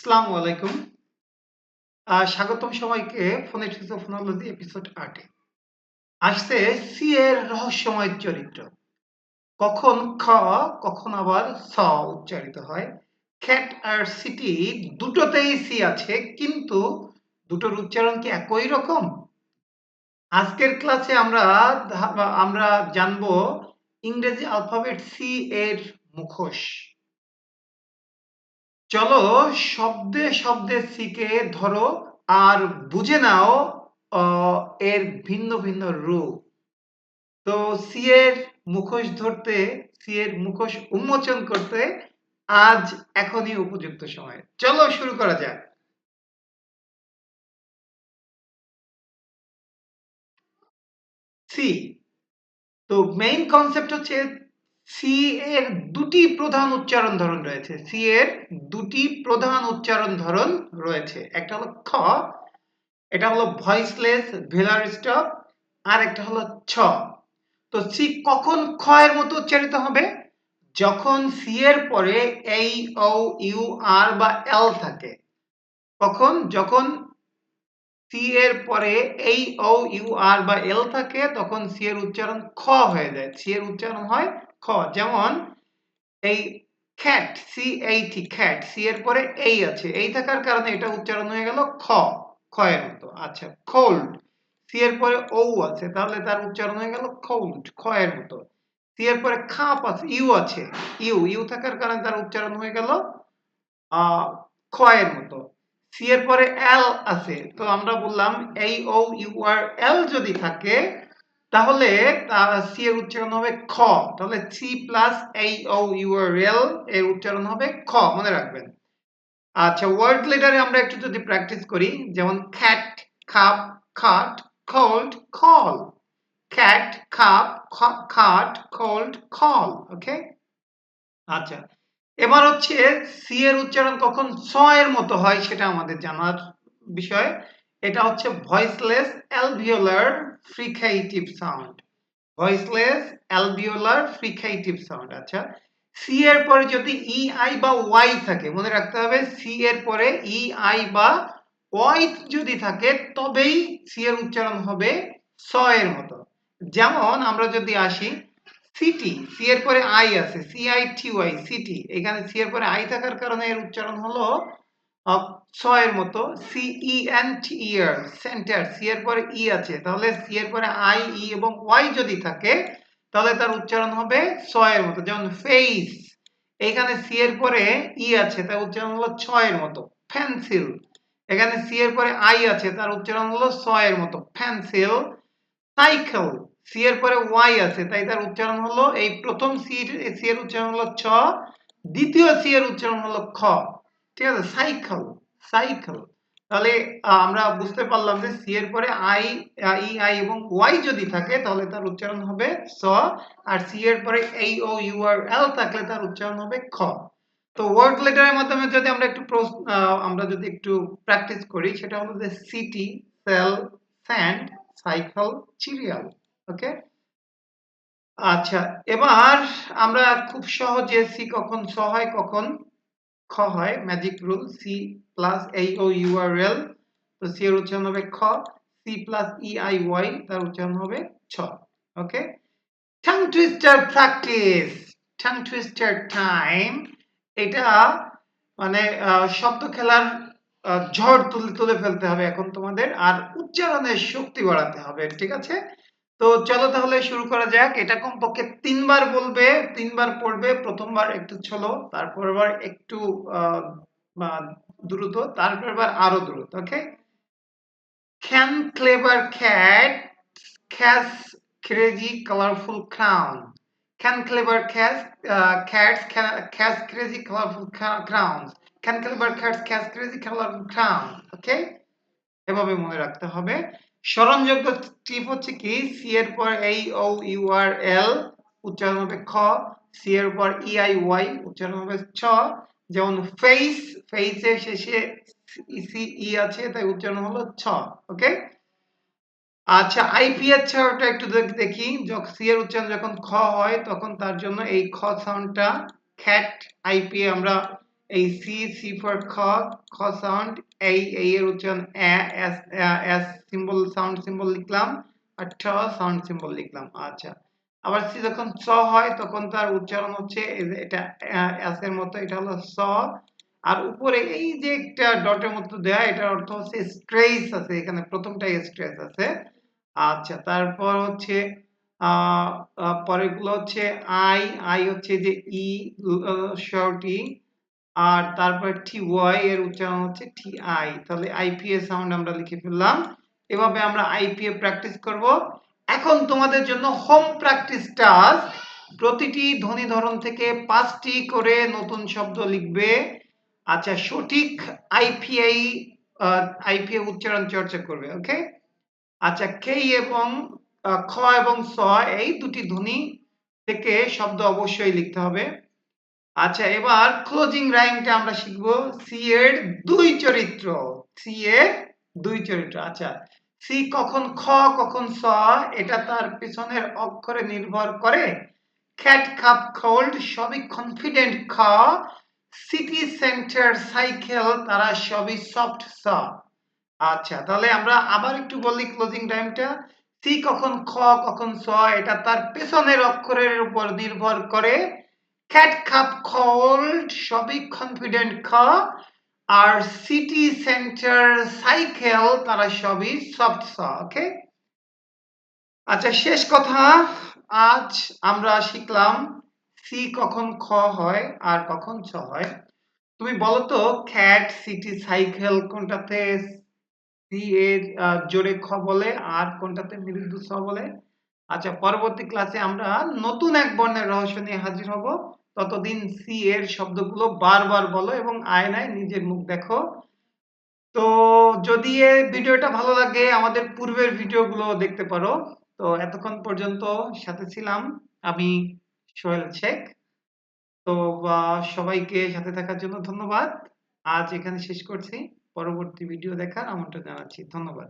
আসসালামু আলাইকুম। স্বাগতম সবাইকে ফোনেটিক্স অফ ফোনোলজি এপিসোড আটে আসছে সি এর রহস্যময় চরিত্র। কখন খ, কখন আবার স উচ্চারিত হয়। খ্যাট আর সিটি দুটোতেই সি আছে, কিন্তু দুটোর উচ্চারণ কি একই রকম? আজকের ক্লাসে আমরা আমরা জানব ইংরেজি অ্যালফাবেট সি এর মুখোশ। চলো শব্দে শব্দে সিকে ধরো আর বুঝে নাও এর ভিন্ন ভিন্ন রূপ। তো সি এর মুখোশ ধরতে সি এর মুখোশ উন্মোচন করতে আজ এখনই উপযুক্ত সময়। চলো শুরু করা যাক। সি তো মেইন কনসেপ্ট হচ্ছে সি এর দুটি প্রধান উচ্চারণ ধরন রয়েছে। সি এর দুটি প্রধান উচ্চারণ ধরন রয়েছে। একটা হলো খ, এটা হলো ভয়েসলেস, ভেলার স্টপ আর একটা হলো ছ। তো সি কখন খ এর মতো উচ্চারিত হবে? যখন সি এর পরে এই, ও, ইউ, আর বা এল থাকে। কখন? যখন সি এর পরে এই, ও, ইউ, আর বা এল থাকে, তখন সি এর উচ্চারণ খ হয়ে যায়। সি এর উচ্চারণ হয় যেমন এই cat C eight cat C এর পরে এই আছে। এই থাকার কারণে এটা উচ্চারণ হয়ে গেল খ খ এর মতো। আচ্ছা খোল্ড সি এর পরে ও আছে, তাহলে তার উচ্চারণ হয়ে গেল খোল্ড খ এর মতো। সি এর পরে খাপ আছে, ইউ আছে, ইউ ইউ থাকার কারণে তার উচ্চারণ হয়ে গেল আহ খ এর মতো। সি এর পরে এল আছে, তো আমরা বললাম এই ও ইউ আর এল যদি থাকে তাহলে সি এর উচ্চারণ হবে খ। তাহলে সি প্লাস এই ও ইউ আর এল এর উচ্চারণ হবে খ, মনে রাখবেন। আচ্ছা ওয়ার্ড লেটারে আমরা একটু যদি প্র্যাকটিস করি, যেমন খ্যাট খাপ খাট কোল্ড কল খ্যাট খাপ খাট কোল্ড কল ওকে আচ্ছা এবার হচ্ছে সি এর উচ্চারণ কখন স এর মতো হয় সেটা আমাদের জানার বিষয়। এটা হচ্ছে voiceless alveolar fricative sound voiceless alveolar fricative sound আচ্ছা। সি এর পরে যদি ই আই বা ওয়াই থাকে, মনে রাখতে হবে সি এর পরে ই আই বা ওয়াই যদি থাকে, তবেই সি এর উচ্চারণ হবে স এর মতো। যেমন আমরা যদি আসি সিটি সি এর পরে আই আছে C I T Y city এখানে সি এর পরে আই থাকার কারণে এর উচ্চারণ হলো এর মতো C E N T E R centre C এর পরে ই আছে। তাহলে সি এর পরে আই ই এবং ওয়াই যদি থাকে, তাহলে তার উচ্চারণ হবে এর মতো। যেমন ফেস এখানে সি এর পরে ই আছে, তার উচ্চারণ হলো ছ এর মতো। পেন্সিল এখানে সি এর পরে আই আছে, তার উচ্চারণ হলো এর মতো। পেন্সিল সাইকেল সি এর পরে ওয়াই আছে, তাই তার উচ্চারণ হলো এই প্রথম সি সি এর উচ্চারণ হলো ছ, দ্বিতীয় সি এর উচ্চারণ হলো খ। ঠিক আছে? সাইকেল সাইকেল তাহলে আমরা বুঝতে পারলাম যে সি এর পরে আই ই আই এবং ওয়াই যদি থাকে, তাহলে তার উচ্চারণ হবে স। আর সি এর পরে এই ও ইউ আর এল থাকলে তার উচ্চারণ হবে খ। তো ওয়ার্ড লেটারের মাধ্যমে যদি আমরা একটু আমরা যদি একটু প্র্যাকটিস করি, সেটা হলো যে city cell sand cycle cereal okay আচ্ছা এবার আমরা খুব সহজে সি কখন স হয়, কখন খ হয় ম্যাজিক রুল সি প্লাস এই ও ইউ আর এল তো সি এর উচ্চারণ হবে খ C plus E I Y তার উচ্চারণ হবে ছ okay tongue twister practice tongue twister time এটা মানে শব্দ খেলার ঝড় তুলে তুলে ফেলতে হবে এখন তোমাদের, আর উচ্চারণের শক্তি বাড়াতে হবে, ঠিক আছে? তো চলো তাহলে শুরু করা যাক। এটা কমপক্ষে তিনবার বলবে, তিনবার পড়বে, প্রথমবার একটু চলো তারপরবার একটু দ্রুত তারপরবার আরও দ্রুত okay can clever cat catch crazy colourful crown can clever catch cats catch crazy colourful crowns can clever cats catch crazy colourful crown okay এভাবে মনে রাখতে হবে। স্মরণযোগ্য টিপ হচ্ছে কি? সি এর পর এই ও ইউ আর এল উচ্চারণ হবে খ। সি এর পর ই আই ওয়াই উচ্চারণ হবে ছ। যেমন ফেস ফেসের শেষে সি ই আছে, তাই উচ্চারণ হলো ছ ওকে আচ্ছা আইপি এর ছাড়াটা একটু দেখ- দেখি। যখন সি এর উচ্চারণ যখন খ হয়, তখন তার জন্য এই খ সাউন্ডটা খ্যাট আইপি আমরা এই সি সি ফর খ খ সাউন্ড এই এই এর উচ্চারণ S S symbol sound symbol লিখলাম আর ঠ সাউন্ড সিম্বল লিখলাম আচ্ছা। আবার সি যখন স হয়, তখন তার উচ্চারণ হচ্ছে এটা এস এর মতো, এটা হলো স। আর উপরে এই যে একটা ডটের মতো দেয়া, এটার অর্থ হচ্ছে স্ট্রেস আছে, এখানে প্রথমটাই স্ট্রেস আছে। আচ্ছা তারপর হচ্ছে পরেরগুলো হচ্ছে আই আই হচ্ছে যে ই শর্টি আর তারপরে টি ওয়াই এর উচ্চারণ হচ্ছে টি আই তাহলে আইপিএ সাউন্ড আমরা লিখে ফেললাম। এভাবে আমরা আইপিএ প্র্যাকটিস করব। এখন তোমাদের জন্য হোম প্র্যাকটিস টাস্ক প্রতিটি ধ্বনি ধরন থেকে পাঁচটি করে নতুন শব্দ লিখবে। আচ্ছা সঠিক আইপিআই আইপিএ উচ্চারণ চর্চা করবে ওকে আচ্ছা কে এবং খ এবং স, এই দুটি ধ্বনি থেকে শব্দ অবশ্যই লিখতে হবে। আচ্ছা এবার ক্লোজিং রাইমটা আমরা শিখব। সি এর দুই চরিত্র। সি এর দুই চরিত্র আচ্ছা। সি কখন খ, কখন স, এটা তার পিছনের অক্ষরে নির্ভর করে। খ্যাট কাপ কোল্ড সবই কনফিডেন্ট খ। সিটি সেন্টার সাইকেল তারা সবই সফট স। আচ্ছা তাহলে আমরা আবার একটু বলি ক্লোজিং টাইমটা সি কখন খ, কখন স, এটা তার পেছনের অক্ষরের উপর নির্ভর করে। ক্যাট কাপ কোল্ড সবই কনফিডেন্ট খ আর সিটি সেন্টার সাইকেল তারা সবই সফট স ওকে আচ্ছা শেষ কথা, আজ আমরা শিখলাম সি কখন খ হয়, আর কখন ছ হয়। তুমি বলো তো খ্যাট সিটি সাইকেল কোনটাতে সি এর জোরে খ বলে, আর কোনটাতে মৃদু স বলে? আচ্ছা পরবর্তী ক্লাসে আমরা নতুন এক বর্ণের রহস্য নিয়ে হাজির হব। ততদিন সি এর শব্দগুলো বারবার বলো এবং আয়নায় নিজের মুখ দেখো। তো যদি এই ভিডিওটা ভালো লাগে, আমাদের পূর্বের ভিডিওগুলো দেখতে পারো। তো এতক্ষণ পর্যন্ত সাথে ছিলাম আমি সোহেল শেখ। তো সবাইকে সাথে থাকার জন্য ধন্যবাদ। আজ এখানে শেষ করছি। পরবর্তী ভিডিও দেখার আমন্ত্রণ জানাচ্ছি। ধন্যবাদ।